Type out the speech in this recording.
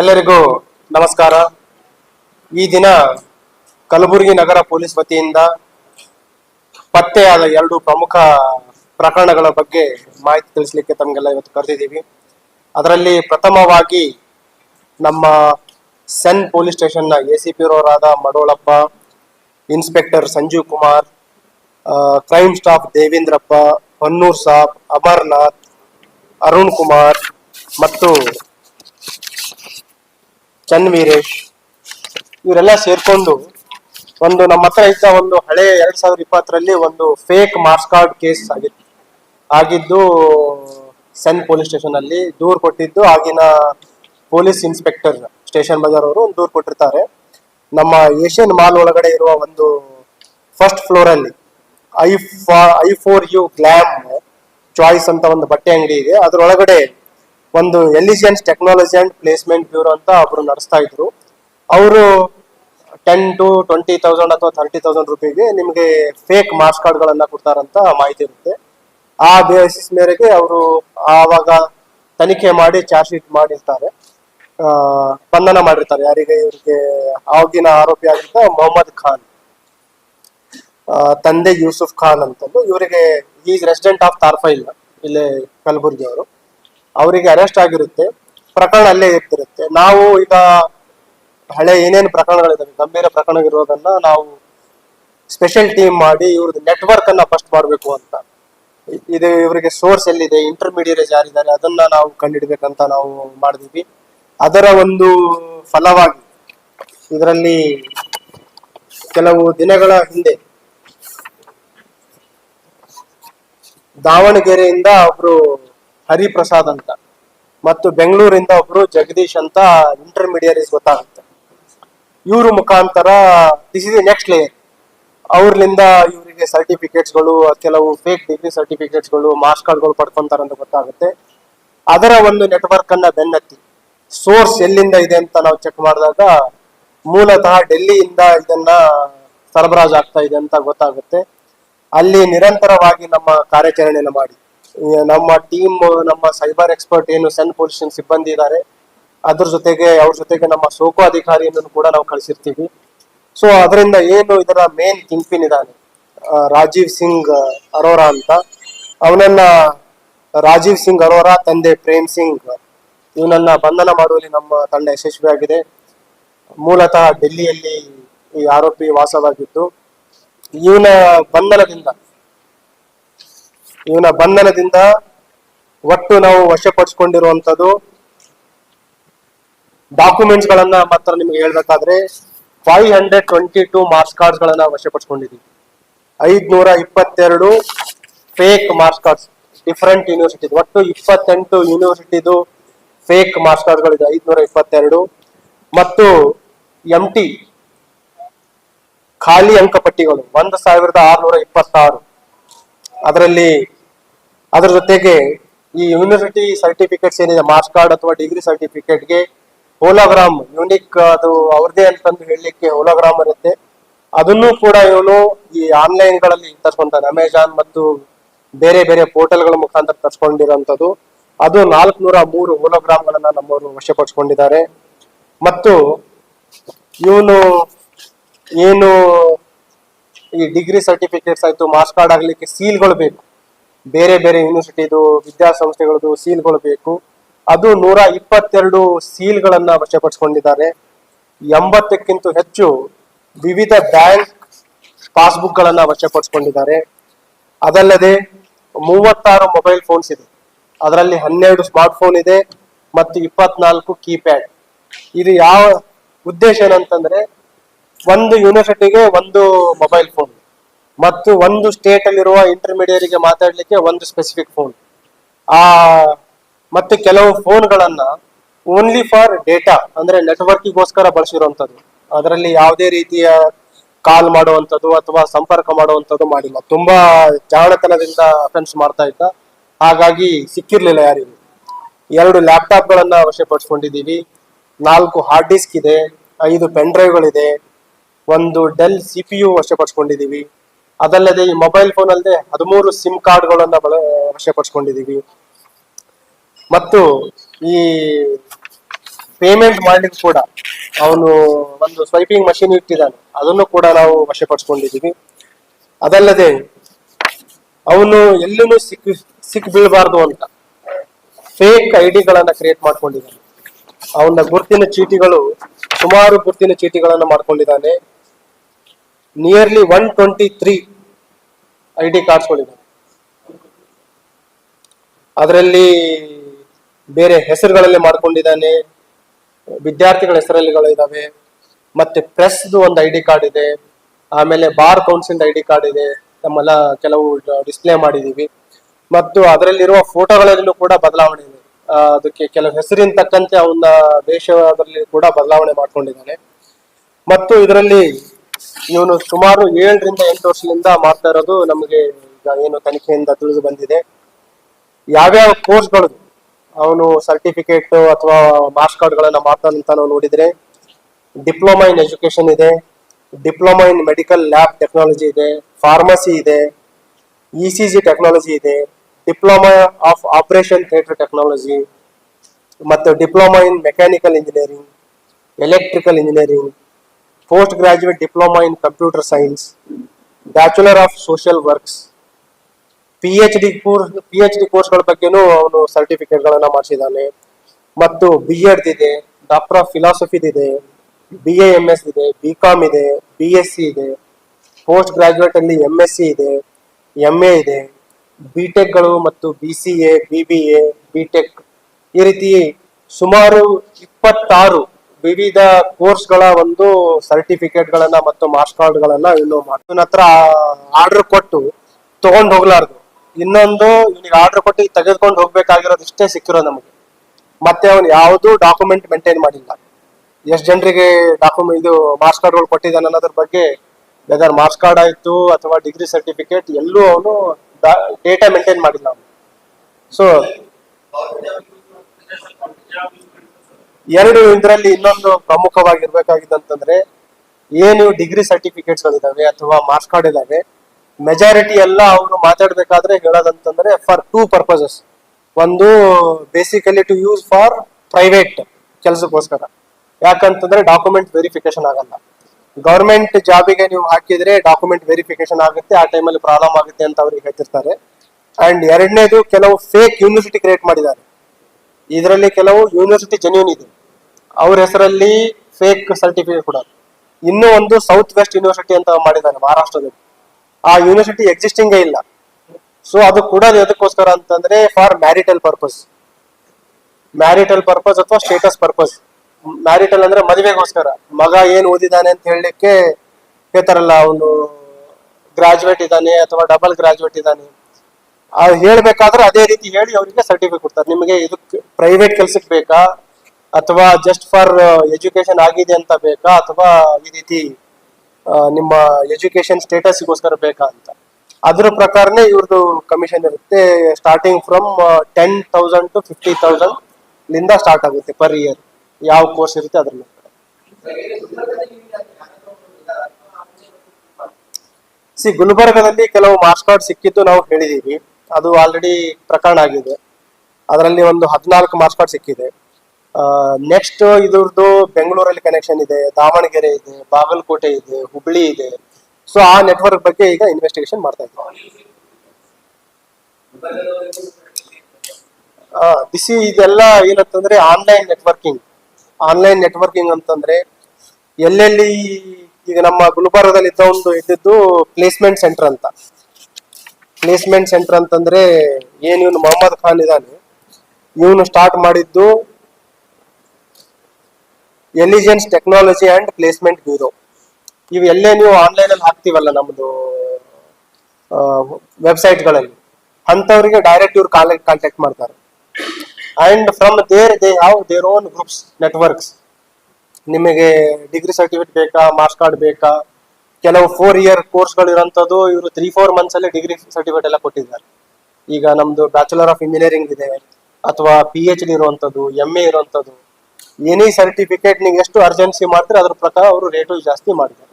ಎಲ್ಲರಿಗೂ ನಮಸ್ಕಾರ. ಈ ದಿನ ಕಲಬುರಗಿ ನಗರ ಪೊಲೀಸ್ ವತಿಯಿಂದ ಪತ್ತೆಯಾದ ಎರಡು ಪ್ರಮುಖ ಪ್ರಕರಣಗಳ ಬಗ್ಗೆ ಮಾಹಿತಿ ತಿಳಿಸಲಿಕ್ಕೆ ತಮಗೆಲ್ಲ ಇವತ್ತು ಕರೆದಿದ್ದೀವಿ. ಅದರಲ್ಲಿ ಪ್ರಥಮವಾಗಿ ನಮ್ಮ CEN police ಸ್ಟೇಷನ್ನ A C P Madolappa, inspector Sanjeev Kumar crime staff Devendrappa, Honnur Sab, Amarnath, Arun Kumar ಮತ್ತು ಚಂದ್ ವೀರೇಶ್ ಇವರೆಲ್ಲ ಸೇರ್ಕೊಂಡು ಒಂದು ನಮ್ಮ ಹತ್ರ ಇದ್ದ ಒಂದು ಹಳೆ ಎರಡ್ ಸಾವಿರದ ಇಪ್ಪತ್ತರಲ್ಲಿ ಒಂದು ಫೇಕ್ ಮಾರ್ಕ್ಸ್ ಕಾರ್ಡ್ ಕೇಸ್ ಆಗಿತ್ತು. ಆಗಿದ್ದು ಸೆನ್ ಪೊಲೀಸ್ ಸ್ಟೇಷನ್ ಅಲ್ಲಿ ದೂರ್ ಕೊಟ್ಟಿದ್ದು, ಆಗಿನ ಪೊಲೀಸ್ ಇನ್ಸ್ಪೆಕ್ಟರ್ ಸ್ಟೇಷನ್ ಬಜಾರ್ ಅವರು ಒಂದು ದೂರ್ ಕೊಟ್ಟಿರ್ತಾರೆ. ನಮ್ಮ ಏಷ್ಯನ್ ಮಾಲ್ ಒಳಗಡೆ ಇರುವ ಒಂದು ಫಸ್ಟ್ ಫ್ಲೋರ್ ಅಲ್ಲಿ I I four you glam choice ಅಂತ ಒಂದು ಬಟ್ಟೆ ಅಂಗಡಿ ಇದೆ. ಅದ್ರೊಳಗಡೆ ಒಂದು Elegance Technology and Placement Bureau ಅಂತ ಒಬ್ರು ನಡೆಸ್ತಾ ಇದ್ರು. ಅವರು ಟೆನ್ ಟು ಟ್ವೆಂಟಿ ತೌಸಂಡ್ ಅಥವಾ ತರ್ಟಿ ತೌಸಂಡ್ ರುಪಿಗೆ ನಿಮಗೆ ಫೇಕ್ ಮಾರ್ಕ್ಸ್ ಕಾರ್ಡ್ಗಳನ್ನ ಕೊಡ್ತಾರಂತ ಮಾಹಿತಿ ಇರುತ್ತೆ. ಆ ಬೇಸಿಸ್ ಮೇರೆಗೆ ಅವರು ಆವಾಗ ತನಿಖೆ ಮಾಡಿ ಚಾರ್ಜ್ ಶೀಟ್ ಮಾಡಿರ್ತಾರೆ. ಬಂಧನ ಮಾಡಿರ್ತಾರೆ. ಯಾರಿಗೆ ಇವರಿಗೆ ಆಗಿನ ಆರೋಪಿ ಆಗಿದ್ದ ಮೊಹಮ್ಮದ್ ಖಾನ್. ತಂದೆ ಯೂಸುಫ್ ಖಾನ್ ಅಂತಂದು. ಇವರಿಗೆ ಈಸ್ ರೆಸಿಡೆಂಟ್ ಆಫ್ ತಾರ್ಫೈಲ್ ಇಲ್ಲೇ ಕಲಬುರ್ಗಿ ಅವರು ಅವರಿಗೆ ಅರೆಸ್ಟ್ ಆಗಿರುತ್ತೆ. ಪ್ರಕರಣ ಅಲ್ಲೇ ಇರ್ತಿರುತ್ತೆ. ನಾವು ಈಗ ಹಳೆ ಏನೇನು ಪ್ರಕರಣಗಳಿದಾವೆ, ಗಂಭೀರ ಪ್ರಕರಣ ಇರೋದನ್ನ ನಾವು ಸ್ಪೆಷಲ್ ಟೀಮ್ ಮಾಡಿ ಇವ್ರದ್ದು ನೆಟ್ವರ್ಕ್ ಅನ್ನ ಫಸ್ಟ್ ಮಾಡಬೇಕು ಅಂತ. ಇದು ಇವರಿಗೆ ಸೋರ್ಸ್ ಎಲ್ಲಿದೆ ಇಂಟರ್ಮೀಡಿಯೇಟ್ ಯಾರಿದ್ದಾರೆ, ಅದನ್ನ ನಾವು ಕಂಡಿಡ್ಬೇಕಂತ ನಾವು ಮಾಡಿದೀವಿ. ಅದರ ಒಂದು ಫಲವಾಗಿ ಇದರಲ್ಲಿ ಕೆಲವು ದಿನಗಳ ಹಿಂದೆ ದಾವಣಗೆರೆಯಿಂದ ಒಬ್ರು ಹರಿಪ್ರಸಾದ್ ಅಂತ. ಮತ್ತು ಬೆಂಗಳೂರಿಂದ ಒಬ್ರು ಜಗದೀಶ್ ಅಂತ ಇಂಟರ್ಮೀಡಿಯರೀಸ್ ಗೊತ್ತಾಗುತ್ತೆ. ಇವ್ರ ಮುಖಾಂತರ ದಿಸ್ ಇಸ್ ನೆಕ್ಸ್ಟ್ ಲೇಯರ್ ಅವ್ರಲಿಂದ ಇವರಿಗೆ ಸರ್ಟಿಫಿಕೇಟ್ಸ್ಗಳು ಕೆಲವು ಫೇಕ್ ಡಿಗ್ರಿ ಸರ್ಟಿಫಿಕೇಟ್ಸ್ಗಳು ಮಾರ್ಕ್ಸ್ ಕಾರ್ಡ್ಗಳು ಪಡ್ಕೊಂತಾರೆ ಅಂತ ಗೊತ್ತಾಗುತ್ತೆ. ಅದರ ಒಂದು ನೆಟ್ವರ್ಕ್ ಅನ್ನ ಬೆನ್ನತ್ತಿ ಸೋರ್ಸ್ ಎಲ್ಲಿಂದ ಇದೆ ಅಂತ ನಾವು ಚೆಕ್ ಮಾಡಿದಾಗ ಮೂಲತಃ ಡೆಲ್ಲಿಯಿಂದ ಇದನ್ನ ಸರಬರಾಜು ಆಗ್ತಾ ಇದೆ ಅಂತ ಗೊತ್ತಾಗುತ್ತೆ. ಅಲ್ಲಿ ನಿರಂತರವಾಗಿ ನಮ್ಮ ಕಾರ್ಯಾಚರಣೆಯನ್ನು ಮಾಡಿ. ನಮ್ಮ ಟೀಮ್ ನಮ್ಮ ಸೈಬರ್ ಎಕ್ಸ್ಪರ್ಟ್ ಏನು ಸೆನ್ ಪೊಲೀಸ್ ಸಿಬ್ಬಂದಿ ಇದ್ದಾರೆ ಅದ್ರ ಜೊತೆಗೆ, ಅವ್ರ ಜೊತೆಗೆ ನಮ್ಮ ಸೋಕೋ ಅಧಿಕಾರಿಯನ್ನು ಕೂಡ ನಾವು ಕಳಿಸಿರ್ತೀವಿ. ಸೊ ಅದರಿಂದ ಏನು ಇದರ ಮೇನ್ ಕಿಂಗ್ಪಿನ್ ಇದ್ದಾನೆ ರಾಜೀವ್ ಸಿಂಗ್ ಅರೋರಾ ಅಂತ. ಅವನನ್ನ ರಾಜೀವ್ ಸಿಂಗ್ ಅರೋರಾ, ತಂದೆ ಪ್ರೇಮ್ ಸಿಂಗ್, ಇವನನ್ನ ಬಂಧನ ಮಾಡುವಲ್ಲಿ ನಮ್ಮ ತಂಡ ಯಶಸ್ವಿಯಾಗಿದೆ. ಮೂಲತಃ ಡೆಲ್ಲಿಯಲ್ಲಿ ಈ ಆರೋಪಿ ವಾಸವಾಗಿದ್ದು, ಇವನ ಬಂಧನದಿಂದ ಇವನ ಬಂಧನದಿಂದ ಒಟ್ಟು ನಾವು ವಶಪಡಿಸಿಕೊಂಡಿರುವಂತದ್ದು ಡಾಕ್ಯುಮೆಂಟ್ಸ್ ಗಳನ್ನ ಮಾತ್ರ ನಿಮ್ಗೆ ಹೇಳ್ಬೇಕಾದ್ರೆ five hundred twenty two marks cards ಗಳನ್ನ ವಶಪಡಿಸಿಕೊಂಡಿದ್ದೀವಿ. ಐದ್ನೂರ ಇಪ್ಪತ್ತೆರಡು fake marks cards different university ಒಟ್ಟು ಇಪ್ಪತ್ತೆಂಟು ಯೂನಿವರ್ಸಿಟಿದು ಫೇಕ್ ಮಾರ್ಕ್ಸ್ ಕಾರ್ಡ್ಗಳಿದೆ ಐದ್ನೂರ ಇಪ್ಪತ್ತೆರಡು ಮತ್ತು ಎಂ ಟಿ ಖಾಲಿ ಅಂಕಪಟ್ಟಿಗಳು, ಒಂದು ಸಾವಿರದ ಆರ್ನೂರ ಇಪ್ಪತ್ತಾರು ಅದರಲ್ಲಿ ಅದರ ಜೊತೆಗೆ ಈ ಯೂನಿವರ್ಸಿಟಿ ಸರ್ಟಿಫಿಕೇಟ್ಸ್ ಏನಿದೆ ಮಾರ್ಕ್ಸ್ ಕಾರ್ಡ್ ಅಥವಾ ಡಿಗ್ರಿ ಸರ್ಟಿಫಿಕೇಟ್ಗೆ ಹೋಲೋಗ್ರಾಮ್ ಯೂನಿಕ್ ಅದು ಅವ್ರದೇ ಅಂತಂದು ಹೇಳಲಿಕ್ಕೆ ಹೋಲೋಗ್ರಾಮ್ ಇರುತ್ತೆ. ಅದನ್ನು ಕೂಡ ಇವನು ಈ ಆನ್ಲೈನ್ಗಳಲ್ಲಿ ತರ್ಸ್ಕೊಂತಾನೆ. ಅಮೆಜಾನ್ ಮತ್ತು ಬೇರೆ ಬೇರೆ ಪೋರ್ಟಲ್ಗಳ ಮುಖಾಂತರ ತರ್ಸ್ಕೊಂಡಿರೋಂಥದ್ದು. ಅದು ನಾಲ್ಕುನೂರ ಮೂರು ಹೋಲೋಗ್ರಾಮ್ ಗಳನ್ನ ನಮ್ಮವರು ವಶಪಡಿಸಿಕೊಂಡಿದ್ದಾರೆ. ಮತ್ತು ಇವನು ಏನು ಈ ಡಿಗ್ರಿ ಸರ್ಟಿಫಿಕೇಟ್ಸ್ ಆಯಿತು, ಮಾರ್ಕ್ಸ್ ಕಾರ್ಡ್ ಆಗಲಿಕ್ಕೆ ಸೀಲ್ಗಳು ಬೇಕು. ಬೇರೆ ಬೇರೆ ಯೂನಿವರ್ಸಿಟಿದು ವಿದ್ಯಾಸಂಸ್ಥೆಗಳದ್ದು ಸೀಲ್ಗಳು ಬೇಕು. ಅದು ನೂರ ಇಪ್ಪತ್ತೆರಡು ಸೀಲ್ಗಳನ್ನು ವಶಪಡಿಸಿಕೊಂಡಿದ್ದಾರೆ. ಎಂಬತ್ತಕ್ಕಿಂತ ಹೆಚ್ಚು ವಿವಿಧ ಬ್ಯಾಂಕ್ ಪಾಸ್ಬುಕ್ ಗಳನ್ನ ವಶಪಡಿಸಿಕೊಂಡಿದ್ದಾರೆ. ಅದಲ್ಲದೆ ಮೂವತ್ತಾರು ಮೊಬೈಲ್ ಫೋನ್ಸ್ ಇದೆ. ಅದರಲ್ಲಿ ಹನ್ನೆರಡು ಸ್ಮಾರ್ಟ್ ಫೋನ್ ಇದೆ ಮತ್ತು ಇಪ್ಪತ್ನಾಲ್ಕು ಕೀಪ್ಯಾಡ್. ಇದು ಯಾವ ಉದ್ದೇಶ ಏನಂತಂದ್ರೆ ಒಂದು ಯೂನಿವರ್ಸಿಟಿಗೆ ಒಂದು ಮೊಬೈಲ್ ಫೋನ್ ಮತ್ತು ಒಂದು ಸ್ಟೇಟ್ ಅಲ್ಲಿರುವ ಇಂಟರ್ಮೀಡಿಯರಿಗೆ ಮಾತಾಡ್ಲಿಕ್ಕೆ ಒಂದು ಸ್ಪೆಸಿಫಿಕ್ ಫೋನ್ ಆ, ಮತ್ತೆ ಕೆಲವು ಫೋನ್ಗಳನ್ನ ಓನ್ಲಿ ಫಾರ್ ಡೇಟಾ ಅಂದ್ರೆ ನೆಟ್ವರ್ಕಿಗೋಸ್ಕರ ಬಳಸಿರುವಂತದ್ದು ಅದರಲ್ಲಿ ಯಾವುದೇ ರೀತಿಯ ಕಾಲ್ ಮಾಡುವಂಥದ್ದು ಅಥವಾ ಸಂಪರ್ಕ ಮಾಡುವಂಥದ್ದು ಮಾಡಿಲ್ಲ. ತುಂಬಾ ಜಾಣತನದಿಂದ ಅಫೆನ್ಸ್ ಮಾಡ್ತಾ ಇದ್ದ. ಹಾಗಾಗಿ ಸಿಕ್ಕಿರ್ಲಿಲ್ಲ ಯಾರಿಗೂ. ಎರಡು ಲ್ಯಾಪ್ಟಾಪ್ ಗಳನ್ನ ವಶಪಡಿಸ್ಕೊಂಡಿದ್ದೀವಿ ನಾಲ್ಕು ಹಾರ್ಡ್ ಡಿಸ್ಕ್ ಇದೆ, ಐದು ಪೆನ್ ಗಳಿದೆ ಒಂದು ಡೆಲ್ ಸಿ ಪಿ ಯು ವಶಪಡಿಸ್ಕೊಂಡಿದ್ದೀವಿ ಅದಲ್ಲದೆ ಈ ಮೊಬೈಲ್ ಫೋನ್ ಅಲ್ಲದೆ ಹದಿಮೂರು ಸಿಮ್ ಕಾರ್ಡ್ಗಳನ್ನ ಬಳ ವಶಪಡಿಸ್ಕೊಂಡಿದ್ದೀವಿ ಮತ್ತು ಈ ಪೇಮೆಂಟ್ ಮಾಡ್ಲಿಕ್ಕೆ ಕೂಡ ಅವನು ಒಂದು ಸ್ವೈಪಿಂಗ್ ಮಷೀನ್ ಇಟ್ಟಿದ್ದಾನೆ. ಅದನ್ನು ಕೂಡ ನಾವು ವಶಪಡಿಸ್ಕೊಂಡಿದ್ದೀವಿ ಅದಲ್ಲದೆ ಅವನು ಎಲ್ಲೂ ಸಿಕ್ಕ ಸಿಕ್ ಬೀಳಬಾರ್ದು ಅಂತ ಫೇಕ್ ಐ ಡಿಗಳನ್ನು ಕ್ರಿಯೇಟ್ ಮಾಡ್ಕೊಂಡಿದ್ದಾನೆ. ಅವನ ಗುರುತಿನ ಚೀಟಿಗಳು ಸುಮಾರು ಗುರುತಿನ ಚೀಟಿಗಳನ್ನು ಮಾಡ್ಕೊಂಡಿದ್ದಾನೆ. Nearly one twenty three I D ಕಾರ್ಡ್ಸ್ಗಳಿದ್ದಾವೆ. ಅದರಲ್ಲಿ ಬೇರೆ ಹೆಸರುಗಳಲ್ಲಿ ಮಾಡ್ಕೊಂಡಿದ್ದಾನೆ. ವಿದ್ಯಾರ್ಥಿಗಳ ಹೆಸರಲ್ಲಿ ಇದಾವೆ ಮತ್ತೆ ಪ್ರೆಸ್ದು ಒಂದು ಐ ಡಿ ಕಾರ್ಡ್ ಇದೆ. ಆಮೇಲೆ bar council I D card ಇದೆ. ನಮ್ಮೆಲ್ಲ ಕೆಲವು ಡಿಸ್ಪ್ಲೇ ಮಾಡಿದೀವಿ ಮತ್ತು ಅದರಲ್ಲಿರುವ ಫೋಟೋಗಳಲ್ಲೂ ಕೂಡ ಬದಲಾವಣೆ ಇದೆ. ಅದಕ್ಕೆ ಕೆಲವು ಹೆಸರಿನ ತಕ್ಕಂತೆ ಅವನ ದೇಶದಲ್ಲಿ ಕೂಡ ಬದಲಾವಣೆ ಮಾಡ್ಕೊಂಡಿದ್ದಾನೆ. ಮತ್ತು ಇದರಲ್ಲಿ ಇವನು ಸುಮಾರು ಏಳರಿಂದ ಎಂಟು ವರ್ಷದಿಂದ ಮಾಡ್ತಾ ಇರೋದು ನಮಗೆ ಈಗ ಏನು ತನಿಖೆಯಿಂದ ತಿಳಿದು ಬಂದಿದೆ. ಯಾವ್ಯಾವ ಕೋರ್ಸ್ಗಳು ಅವನು ಸರ್ಟಿಫಿಕೇಟ್ ಅಥವಾ ಮಾರ್ಕ್ಸ್ ಕಾರ್ಡ್ಗಳನ್ನ ಅಂತ ನಾವು ನೋಡಿದ್ರೆ, ಡಿಪ್ಲೊಮಾ ಇನ್ ಎಜುಕೇಶನ್ ಇದೆ, diploma in medical lab technology ಇದೆ, ಫಾರ್ಮಸಿ ಇದೆ, ಇ ಸಿ ಜಿ ಟೆಕ್ನಾಲಜಿ ಇದೆ diploma of operation theatre technology ಮತ್ತು diploma in mechanical engineering, electrical engineering, post graduate diploma in computer science, bachelor of social works P H D course P H D ಕೋರ್ಸ್ಗಳ ಬಗ್ಗೆನೂ ಅವನು ಸರ್ಟಿಫಿಕೇಟ್ಗಳನ್ನು ಮಾಡಿಸಿದ್ದಾನೆ. ಮತ್ತು B Ed ಇದೆ doctor of philosophy ಇದೆ B A M S ಇದೆ B Com ಇದೆ ಬಿ ಎಸ್ ಸಿ ಇದೆ, ಪೋಸ್ಟ್ ಗ್ರಾಜುಯೇಟಲ್ಲಿ ಅಲ್ಲಿ ಎಂ ಎಸ್ ಸಿ ಇದೆ ಎಂ ಎ ಇದೆ. ಬಿ ಗಳು ಮತ್ತು B C A B B A B ಈ ರೀತಿ ಸುಮಾರು ಇಪ್ಪತ್ತಾರು ವಿವಿಧ ಕೋರ್ಸ್ಗಳ ಒಂದು ಸರ್ಟಿಫಿಕೇಟ್ ಗಳನ್ನ ಮತ್ತು ಮಾರ್ಕ್ಸ್ ಕಾರ್ಡ್ ಗಳನ್ನ ಇನ್ನು ಇವನ ಹತ್ರ ಆರ್ಡರ್ ಕೊಟ್ಟು ತಗೊಂಡು ಹೋಗ್ಲಾರ್ದು. ಇನ್ನೊಂದು ಇವನಿಗೆ ಆರ್ಡರ್ ಕೊಟ್ಟು ತೆಗೆದುಕೊಂಡು ಹೋಗ್ಬೇಕಾಗಿರೋದು ಇಷ್ಟೇ ಸಿಕ್ಕಿರೋದು ನಮಗೆ. ಮತ್ತೆ ಅವನು ಯಾವುದೂ ಡಾಕ್ಯುಮೆಂಟ್ ಮೇಂಟೈನ್ ಮಾಡಿಲ್ಲ. ಎಷ್ಟು ಜನರಿಗೆ ಡಾಕ್ಯುಮೆಂಟ್ ಇದು ಮಾರ್ಕ್ಸ್ ಕಾರ್ಡ್ಗಳು ಕೊಟ್ಟಿದ್ದಾನೆ ಅನ್ನೋದ್ರ ಬಗ್ಗೆ ವೆದರ್ ಮಾರ್ಕ್ಸ್ ಕಾರ್ಡ್ ಆಯಿತು ಅಥವಾ ಡಿಗ್ರಿ ಸರ್ಟಿಫಿಕೇಟ್ ಎಲ್ಲೂ ಅವನು ಡೇಟಾ ಮೇಂಟೈನ್ ಮಾಡಿಲ್ಲ ಸೊ ಎರಡು ಇದರಲ್ಲಿ ಇನ್ನೊಂದು ಪ್ರಮುಖವಾಗಿರ್ಬೇಕಾಗಿದ್ದಂತಂದ್ರೆ ಏನು ಡಿಗ್ರಿ ಸರ್ಟಿಫಿಕೇಟ್ಸ್ ಗಳಿದಾವೆ ಅಥವಾ ಮಾರ್ಕ್ಸ್ ಕಾರ್ಡ್ ಇದಾವೆ ಮೆಜಾರಿಟಿ ಎಲ್ಲ ಅವರು ಮಾತಾಡ್ಬೇಕಾದ್ರೆ ಹೇಳೋದಂತಂದ್ರೆ ಫಾರ್ ಟೂ ಪರ್ಪಸಸ್ ಒಂದು basically to use for private ಕೆಲಸಕ್ಕೋಸ್ಕರ. ಯಾಕಂತಂದ್ರೆ ಡಾಕ್ಯುಮೆಂಟ್ ವೆರಿಫಿಕೇಶನ್ ಆಗಲ್ಲ. ಗೌರ್ಮೆಂಟ್ ಜಾಬಿಗೆ ನೀವು ಹಾಕಿದ್ರೆ ಡಾಕ್ಯುಮೆಂಟ್ ವೆರಿಫಿಕೇಶನ್ ಆಗುತ್ತೆ, ಆ ಟೈಮಲ್ಲಿ ಪ್ರಾಬ್ಲಮ್ ಆಗುತ್ತೆ ಅಂತ ಅವ್ರಿಗೆ ಹೇಳ್ತಿರ್ತಾರೆ. ಅಂಡ್ ಎರಡನೇದು ಕೆಲವು ಫೇಕ್ ಯೂನಿವರ್ಸಿಟಿ ಕ್ರಿಯೇಟ್ ಮಾಡಿದ್ದಾರೆ. ಇದರಲ್ಲಿ ಕೆಲವು ಯೂನಿವರ್ಸಿಟಿ ಜೆನ್ಯೂನ್ ಇದೆ. ಅವ್ರ ಹೆಸರಲ್ಲಿ ಫೇಕ್ ಸರ್ಟಿಫಿಕೇಟ್ ಕೂಡ ಇನ್ನೂ ಒಂದು ಸೌತ್ ವೆಸ್ಟ್ ಯೂನಿವರ್ಸಿಟಿ ಅಂತ ಮಾಡಿದ್ದಾರೆ ಮಹಾರಾಷ್ಟ್ರದಲ್ಲಿ. ಆ ಯೂನಿವರ್ಸಿಟಿ ಎಕ್ಸಿಸ್ಟಿಂಗೇ ಇಲ್ಲ. ಸೊ ಅದು ಕೂಡ ಎದಕ್ಕೋಸ್ಕರ ಅಂತಂದ್ರೆ for marital purpose marital purpose ಅಥವಾ ಸ್ಟೇಟಸ್ ಪರ್ಪಸ್ ಮ್ಯಾರಿಟಲ್ ಅಂದ್ರೆ ಮದುವೆಗೋಸ್ಕರ. ಮಗ ಏನ್ ಓದಿದಾನೆ ಅಂತ ಹೇಳಲಿಕ್ಕೆ ಹೇಳ್ತಾರಲ್ಲ ಅವನು ಗ್ರಾಜುಯೇಟ್ ಇದ್ದಾನೆ ಅಥವಾ ಡಬಲ್ ಗ್ರಾಜುಯೇಟ್ ಇದ್ದಾನೆ. ಅದು ಹೇಳ್ಬೇಕಾದ್ರೆ ಅದೇ ರೀತಿ ಹೇಳಿ ಅವರಿಗೆ ಸರ್ಟಿಫಿಕೇಟ್ ಕೊಡ್ತಾರೆ. ನಿಮಗೆ ಇದಕ್ಕೆ ಪ್ರೈವೇಟ್ ಕೆಲ್ಸಕ್ಕೆ ಬೇಕಾ? ಅಥವಾ ಜಸ್ಟ್ ಫಾರ್ ಎಜುಕೇಶನ್ ಆಗಿದೆ ಅಂತ ಬೇಕಾ? ಅಥವಾ ಈ ರೀತಿ ನಿಮ್ಮ ಎಜುಕೇಶನ್ ಸ್ಟೇಟಸ್ಗೋಸ್ಕರ ಬೇಕಾ ಅಂತ. ಅದ್ರ ಪ್ರಕಾರನೇ ಇವ್ರದ್ದು ಕಮಿಷನ್ ಇರುತ್ತೆ. Starting from ten thousand to fifty thousand ಲಿಂದ ಸ್ಟಾರ್ಟ್ ಆಗುತ್ತೆ ಪರ್ ಇಯರ್ ಯಾವ ಕೋರ್ಸ್ ಇರುತ್ತೆ ಅದ್ರ ಸಿ, ಗುಲ್ಬರ್ಗದಲ್ಲಿ ಕೆಲವು ಮಾರ್ಕ್ಸ್ ಕಾರ್ಡ್ ಸಿಕ್ಕಿದ್ದು ನಾವು ಹೇಳಿದೀವಿ ಅದು ಆಲ್ರೆಡಿ ಪ್ರಕರಣ ಆಗಿದೆ. ಅದರಲ್ಲಿ ಒಂದು ಹದಿನಾಲ್ಕು ಮಾರ್ಕ್ಸ್ ಕಾರ್ಡ್ ಸಿಕ್ಕಿದೆ. ನೆಕ್ಸ್ಟ್ ಇದ್ರದ್ದು ಬೆಂಗಳೂರಲ್ಲಿ ಕನೆಕ್ಷನ್ ಇದೆ, ದಾವಣಗೆರೆ ಇದೆ, ಬಾಗಲಕೋಟೆ ಇದೆ, ಹುಬ್ಳಿ ಇದೆ. ಸೊ ಆ ನೆಟ್ವರ್ಕ್ ಬಗ್ಗೆ ಈಗ ಇನ್ವೆಸ್ಟಿಗೇಷನ್ ಮಾಡ್ತಾ ಇದ್ದೀವಿ. ಬಿಸಿ ಇದೆಲ್ಲ ಏನಂತಂದ್ರೆ ಆನ್ಲೈನ್ ನೆಟ್ವರ್ಕಿಂಗ್ ಆನ್ಲೈನ್ ನೆಟ್ವರ್ಕಿಂಗ್ ಅಂತಂದ್ರೆ ಎಲ್ಲೆಲ್ಲಿ ಈಗ ನಮ್ಮ ಗುಲ್ಬರ್ಗದಲ್ಲಿ ಇದ್ದ ಒಂದು ಇದ್ದಿದ್ದು ಪ್ಲೇಸ್ಮೆಂಟ್ ಸೆಂಟರ್ ಅಂತ. ಪ್ಲೇಸ್ಮೆಂಟ್ ಸೆಂಟರ್ ಅಂತಂದ್ರೆ ಏನ್ ಇವನು ಮೊಹಮ್ಮದ್ ಖಾನ್ ಇದ್ದಾನೆ. ಇವನು ಸ್ಟಾರ್ಟ್ ಮಾಡಿದ್ದು Elegance Technology and Placement Bureau ಇವು ಎಲ್ಲೇ ನೀವು ಆನ್ಲೈನ್ ಅಲ್ಲಿ ಹಾಕ್ತಿವಲ್ಲ ನಮ್ದು ವೆಬ್ಸೈಟ್ಗಳಲ್ಲಿ ಅಂತವರಿಗೆ ಡೈರೆಕ್ಟ್ ಇವ್ರು ಕಾಂಟ್ಯಾಕ್ಟ್ ಮಾಡ್ತಾರೆ. And from there they have their own groups networks ನಿಮಗೆ ಡಿಗ್ರಿ ಸರ್ಟಿಫಿಕೇಟ್ ಬೇಕಾ ಮಾರ್ಕ್ಸ್ ಕಾರ್ಡ್ ಬೇಕಾ? ಕೆಲವು ಫೋರ್ ಇಯರ್ ಕೋರ್ಸ್ಗಳು ಇರೋಂಥದ್ದು ಇವರು ತ್ರೀ ಫೋರ್ ಮಂತ್ಸ್ ಅಲ್ಲಿ ಡಿಗ್ರಿ ಸರ್ಟಿಫಿಕೇಟ್ ಎಲ್ಲ ಕೊಟ್ಟಿದ್ದಾರೆ. ಈಗ ನಮ್ದು ಬ್ಯಾಚುಲರ್ ಆಫ್ ಇಂಜಿನಿಯರಿಂಗ್ ಇದೆ, ಅಥವಾ ಪಿ ಎಚ್ ಡಿ ಇರುವಂಥದ್ದು ಎಂ ಎ ಇರುವಂಥದ್ದು ಎನಿ ಸರ್ಟಿಫಿಕೇಟ್ ನೀವು ಎಷ್ಟು ಅರ್ಜೆನ್ಸಿ ಮಾಡ್ತಾರೆ ಅದ್ರ ಪ್ರಕಾರ ಅವರು ರೇಟು ಜಾಸ್ತಿ ಮಾಡಿದ್ದಾರೆ